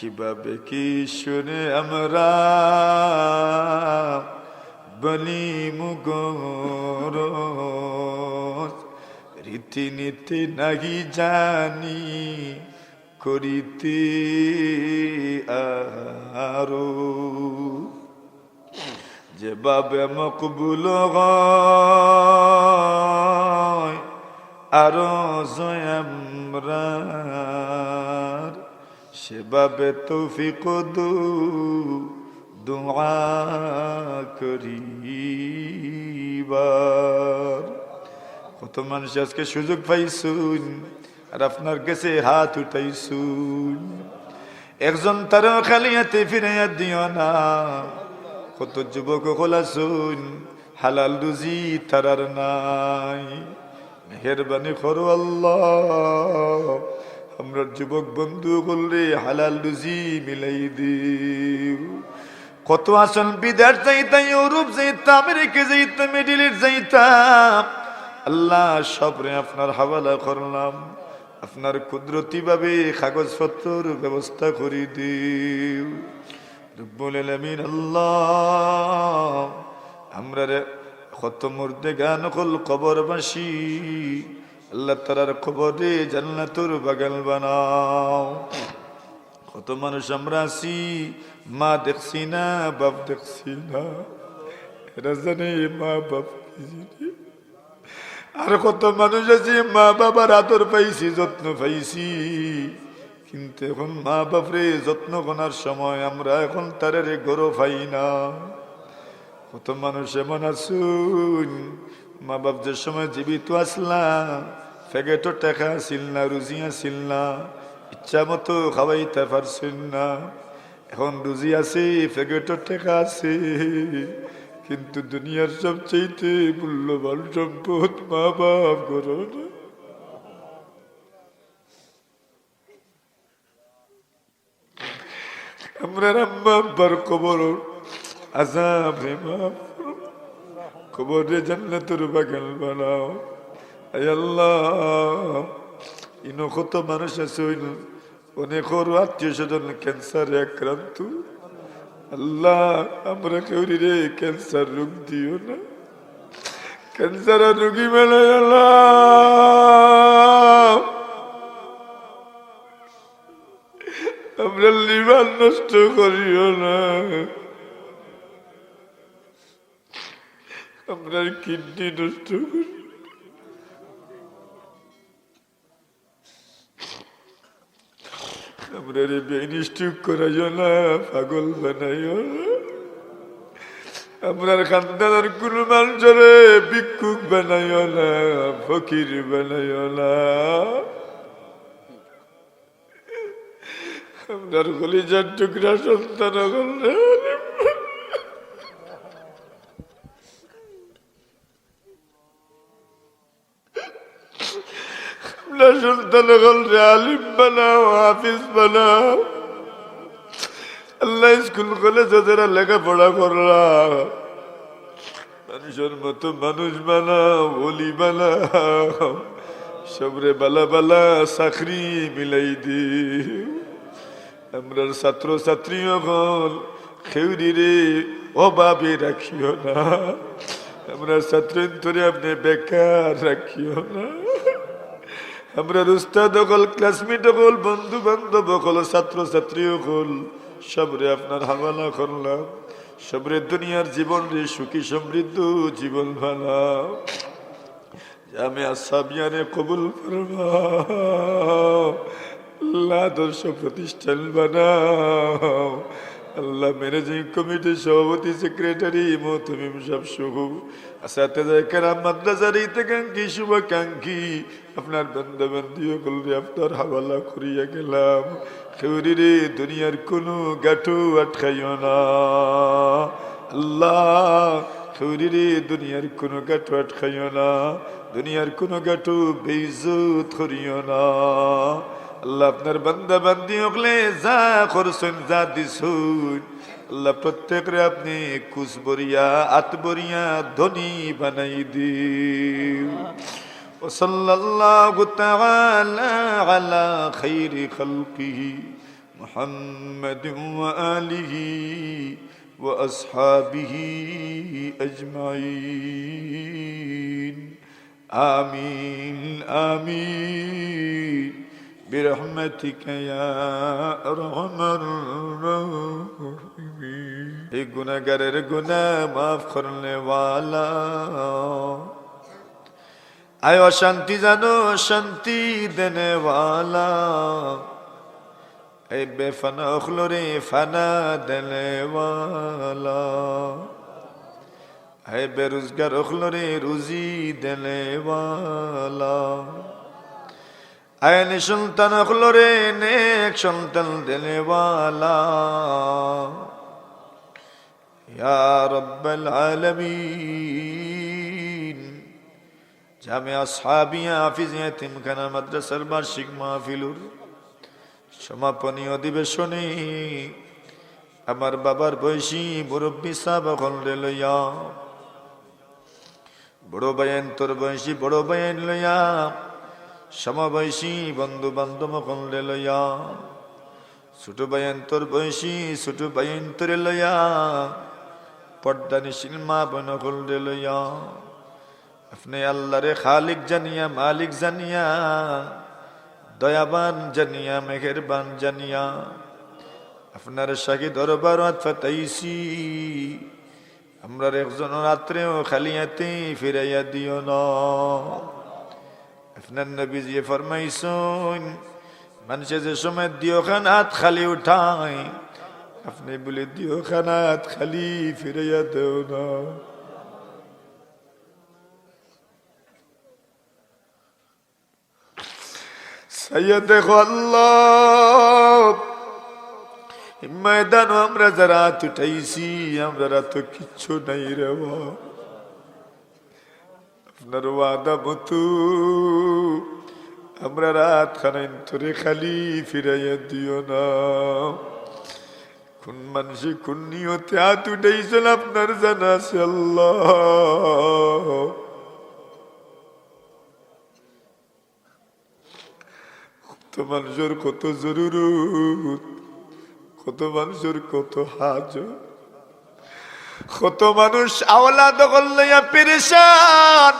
কীভাবে কি শুনে আমরা বলি মুগর? রীতিনীতি নাহি জানি, করিতে আরও। যেভাবে মকবুল আরও জয়ামরার সেভাবে তৌফিক দু কত মানুষ আজকে সুযোগ পাইছুন আর আপনার কাছে হাত উঠাইছুন একজন তার খালি হাতে ফিরাইয়া দিও না। কত যুবক হলাছুন হালাল রুজি তারার নাই। মেহরবানি করো আল্লাহ। আমরা যুবক বন্ধু বললে, হালাল রুজি মিলাই দিও। কত আসল বিদার যাইতাম, ইউরোপ যাইতাম, আমেরিকা যাইতাম, মিডিল ইস্ট যাইতাম। আল্লাহ সবরে আপনার হাওয়ালা করলাম। আপনার কুদরতি ভাবে কাগজপত্র ব্যবস্থা করে দিও। রব্বুল আলামিন আল্লাহ, আমরা কত মুর্দে গান কল কবরবাসী। আল্লাহ তারার খবরে জান্নাতুর বাগান বানাও। কত মানুষ আমরা আছি, মা দেখছি না, বাপ দেখছি না। এরা জানে মা বাপ আর কত মানুষ আছে, মা বাবার আদর পাইছি, যত্ন পাইছি। কিন্তু এখন মা বাপরে যত্ন করার সময় আমরা এখন তারে গরো পাই না। কত মানুষ এমন আসুন মা বাপ যে সময় জীবিত আসলাম ফেগেটো টাকা আসিল না রুজি আসিল না ইচ্ছা মতো খাওয়াইতে পারছেন না এখন রুজি আছে, ফেগেটো টাকা আছে, কিন্তু দুনিয়ার সবচেয়ে মূল্যবান সম্পদ মা বাপ করো না আমরা আম্মা আব্বার কবর আজাব রে করো। কবরে জান্নাতের বাগান বানাও। আল্লাহ কত মানুষ আছে হইল অনেক আত্মীয় স্বজন ক্যান্সারে আক্রান্ত। আল্লাহ, আমরা কেউ রে, ক্যান্সার রোগ দিও না। ক্যান্সার রোগী মেলে আল্লাহ। আমরা লিভার নষ্ট করিও না। আমরা কিডনি নষ্ট করি। আমরা রে বেনিষ্ঠুক করাইও না পাগল বানাইও। না আমরার খানদানের কোন মানুষরে ভিক্ষুক বানাইও না, ফকির বানাইও না। আপনার কলিজার টুকরা সন্তান হলে লেখাপড়া মানুষের মতো মানুষ বানাও বলি বানাও। সবরে বালা বালা চাকরি মিলাই দি আমরা ছাত্র ছাত্রী হল খেউরি রে অভাবে রাখিও না। আমরা ছাত্র আপনি বেকার রাখিও না। আমরা উস্তাদ হল, ক্লাসমেট হল বন্ধু বান্ধব হল ছাত্র ছাত্রী হল। সবরে আপনার হাওয়ালা করলাম। সবরে দুনিয়ার জীবন রে সুখী সমৃদ্ধ জীবন বানাও। আমি আসামিয়ারে কবুল ফরমাও আল্লাহ প্রতিষ্ঠান বানাও। আল্লাহ ম্যানেজিং কমিটির সভাপতি, সেক্রেটারি মহতমিম সব মাদ্রাসার ইতেকাঙ্ক্ষী শুভাকাঙ্ক্ষী, আপনার বন্ধবন্দিও করলে আপনার হাওয়ালা করিয়া গেলাম। খেউরি রে, দুনিয়ার কোনো গাঠু আটকাইও না। আল্লাহ, খেউরি রে, দুনিয়ার কোনো গাঠু আটকাইও না। দুনিয়ার কোনো গাঠু বেইজত করিও না। আল্লাহ আপনার বান্দা বান্দি হকলে যা করছেন যা দিছুন আল্লাহ প্রত্যেকরে আপনি কুসবরিয়া আতবরিয়া ধনী বানাই দিও وصلى الله تعالى على خير خلقه محمد وآله وأصحابه أجمعين آمين آمين برحمتك يا أرحم الراحمين. এই গুনাহগারের গুনাহ মাফ করনে ওয়ালা। আয় অশান্তি জানো শান্তি দেনে ওয়ালা। এই বেফানা অখলরে ফানা দেনে ওয়ালা। হে বেরোজগার অখলরে রুজি দেনে ওয়ালা। আইন সন্তান হলো রে নেক সন্তান দেনেওয়ালা। রব্বাল আলামিন। জামে আসহাবিয়া হাফিজিয়া তিমখানা মাদ্রাসার বার্ষিক মাহফিলুর সমাপনী অধিবেশনে আমার বাবার বয়সী মুরব্বী সাবখন রে লইয়া, বড় বয়েন তোর বয়সী বড় বয়েন লইয়া সমবয়সী বন্ধু বান্ধব এখন লইয়া, ছোট বায়ান তোর বয়সী ছোট বায়ান তোরে লইয়া, পর্দা নিশিল মা বন করলে লইয়া, আপনি আল্লাহরে খালিক জানিয়া, মালিক জানিয়া, দয়াবান জানিয়া মেঘেরবান জানিয়া, আপনার সাকি দরবার ফাতাইছি আমরা একজন রাত্রেও খালিয়াতে ফিরাইয়া দিও না। আপনার নবী যে ফরমাইছেন মানুষে যে সময় দিও খান হাত খালি উঠায়, আপনি বলে দিও খান হাত খালি ফিরাইয়া দেও না সৈয়দ আল্লাহ ময়দান আমরা যারা উঠাইছি, আমরা তো কিচ্ছু নাই রে বাপ। আপনার ওয়াদা আমরা রাত খানাইন তোরে খালি ফিরাইয়া দিও না। কোন মানুষে কোন নিয়তে হাত উঠাইছেন আপনার জানা আছে কত মানুষের কত জরুরত, কত মানুষের কত হাজ কত মানুষ আওলা দখল লইয়া পেরেশান।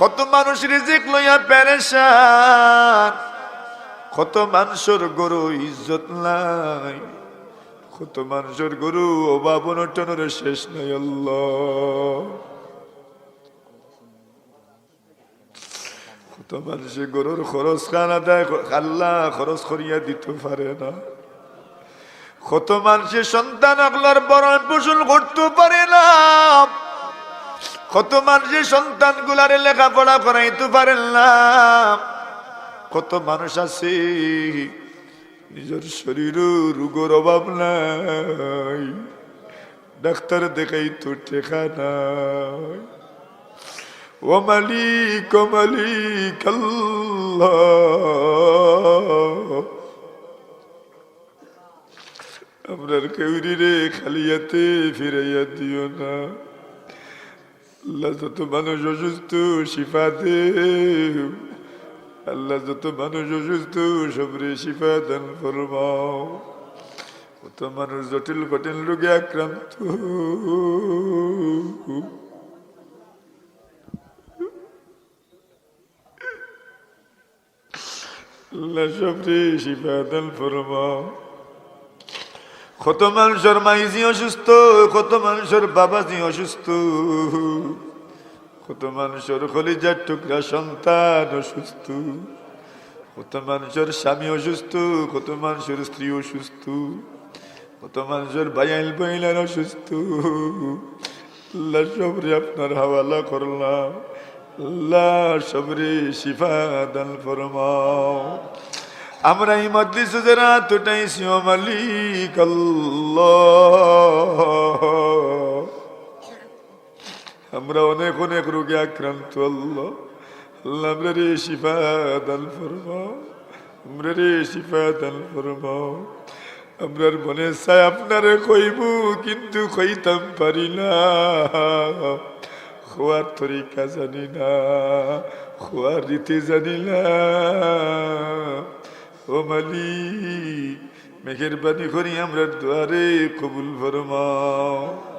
কত মানুষ রিজিক লইয়া পেরেশান, কত মানুষের গরু ইজ্জত নাই, কত মানুষের গরু অভাব অনটনের শেষ নাই কত মানুষের গরুর খরচ খানা দেয় আল্লাহ খরচ করিয়া দিতে পারে না। কত মানুষের সন্তান আগলার বরণ পোষণ করতে পারে না। কত মানুষের সন্তান গুলারে লেখাপড়া করাইতে পারেন না? কত মানুষ আছে, নিজের শরীর রোগের অভাব নাই, ডাক্তার দেখাই তো টেকা নাই। ও মালিক ও মালিক কেউরি রে খালিয়াতে ফিরাইয়া দিও না। আল্লাহ যত মানুষ অসুস্থ, শিফা দে আল্লাহ যত মানুষ অসুস্থ, সবরে শিফা দান ফরমাও। কত মানুষ জটিল কঠিন রোগে আক্রান্ত। আল্লাহ সবরে শিফা দান ফরমাও। কত মানুষের মাইজি অসুস্থ, কত মানুষের বাবাজি অসুস্থ। কত মানুষের কলিজার টুকরা সন্তান অসুস্থ। কত মানুষের স্বামী অসুস্থ, কত মানুষের স্ত্রী অসুস্থ। কত মানুষের বাইল বাইলার অসুস্থ। সবরে আপনার হাওয়ালা করলাম। সবরে শিফা দান ফরমাও। আমরা এই মজলিস যারা তুটাইছি ও মালিক আমরা অনেক অনেক রোগে আক্রান্ত, আল্লাহ। রে শিফা দান ফরমাও, আমরা রে শিফা দান ফরমাও। আমরার মনে চাই আপনারে কইব, কিন্তু কইতাম পারি না। খোয়ার তরিকা জানি না, খোয়ার রীতি জানি না। ও মালিক বাণী করি আমরা দুয়ারে কবুল ফরমাও।